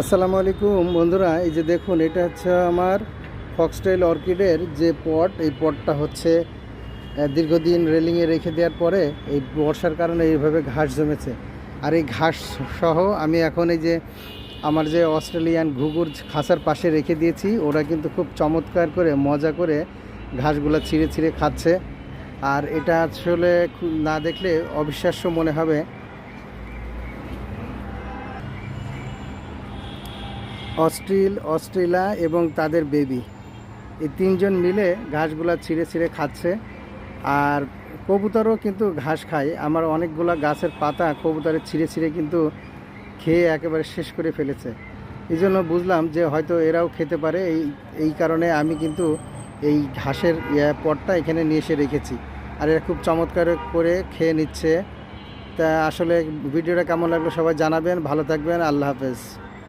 আসসালামু আলাইকুম বন্ধুরা, এই যে দেখুন, এটা হচ্ছে আমার ফক্সটাইল অর্কিডের যে পট, এই পটটা হচ্ছে দীর্ঘদিন রেলিংয়ে রেখে দেওয়ার পরে এই বর্ষার কারণে এইভাবে ঘাস জমেছে। আর এই ঘাস সহ আমি এখন এই যে আমার যে অস্ট্রেলিয়ান ঘুঘুর খাঁচার পাশে রেখে দিয়েছি, ওরা কিন্তু খুব চমৎকার করে, মজা করে ঘাসগুলো ছিঁড়ে ছিঁড়ে খাচ্ছে। আর এটা আসলে না দেখলে অবিশ্বাস্য মনে হবে অস্ট্রিল অস্ট্রেলা এবং তাদের বেবি এই তিনজন মিলে ঘাসগুলা ছিঁড়ে ছিঁড়ে খাচ্ছে। আর কবুতরও কিন্তু ঘাস খায়। আমার অনেকগুলা গাছের পাতা কবুতরে ছিঁড়ে ছিঁড়ে কিন্তু খেয়ে একেবারে শেষ করে ফেলেছে। এই জন্য বুঝলাম যে হয়তো এরাও খেতে পারে। এই এই কারণে আমি কিন্তু এই ঘাসের পটটা এখানে নিয়ে এসে রেখেছি। আর এরা খুব চমৎকার করে খেয়ে নিচ্ছে। তা আসলে ভিডিওটা কেমন লাগল সবাই জানাবেন। ভালো থাকবেন। আল্লাহ হাফেজ।